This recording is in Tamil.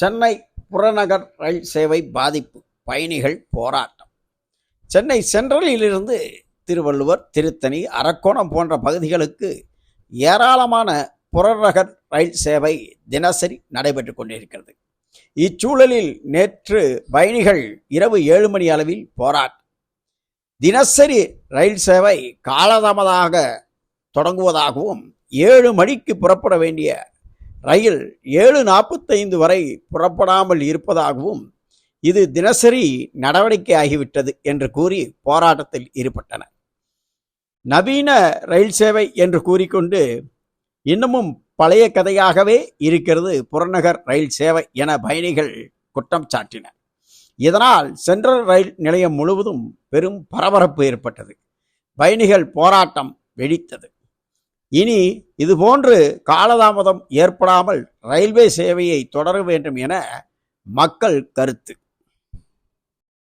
சென்னை புறநகர் ரயில் சேவை பாதிப்பு பயணிகள் போராட்டம். சென்னை சென்ட்ரலிலிருந்து திருவள்ளுவர் திருத்தணி அரக்கோணம் போன்ற பகுதிகளுக்கு ஏராளமான புறநகர் ரயில் சேவை தினசரி நடைபெற்று கொண்டிருக்கிறது. இச்சூழலில் நேற்று பயணிகள் இரவு ஏழு மணி அளவில் போராட்டம். தினசரி ரயில் சேவை காலதாமதாக தொடங்குவதாகவும் ஏழு மணிக்கு புறப்பட வேண்டிய ரயில் ஏழு நாற்பத்தைந்து வரை புறப்படாமல் இருப்பதாகவும் இது தினசரி நடவடிக்கை ஆகிவிட்டது என்று கூறி போராட்டத்தில் ஈடுபட்டனர் நவீன ரயில் சேவை என்று கூறிக்கொண்டு இன்னமும் பழைய கதையாகவே இருக்கிறது புறநகர் ரயில் சேவை என பயணிகள் குற்றம் சாட்டினர். இதனால் சென்ட்ரல் ரயில் நிலையம் முழுவதும் பெரும் பரபரப்பு ஏற்பட்டது. பயணிகள் போராட்டம் வெடித்தது. இனி இதுபோன்று காலதாமதம் ஏற்படாமல் ரயில்வே சேவையை தொடர வேண்டும் என மக்கள் கருத்து.